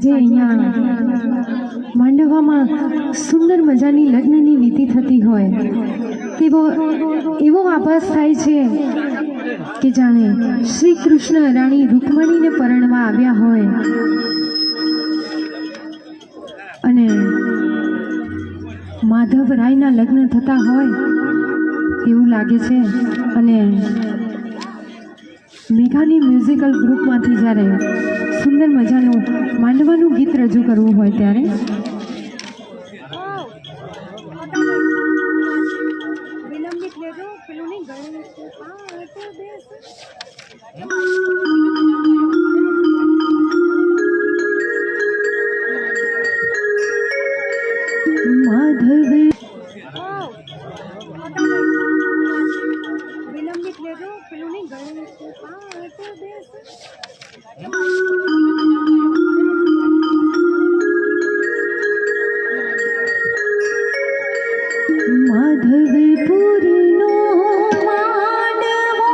આજે અહીંયા માંડવામાં સુંદર મજાની લગ્નની વિધિ થતી હોય. તેવો એવો આભાસ થાય છે કે જાણે શ્રી કૃષ્ણ રાણી રૂકમણીને પરણવા આવ્યા હોય. અને માધવ રાયના લગ્ન થતા હોય એવું લાગે છે. અને મેઘાની મ્યુઝિકલ ગ્રુપમાંથી જ્યારે સુંદર મજાનું માંડવાનું ગીત રજૂ કરવું હોય ત્યારે માધવપુરનો માંડવો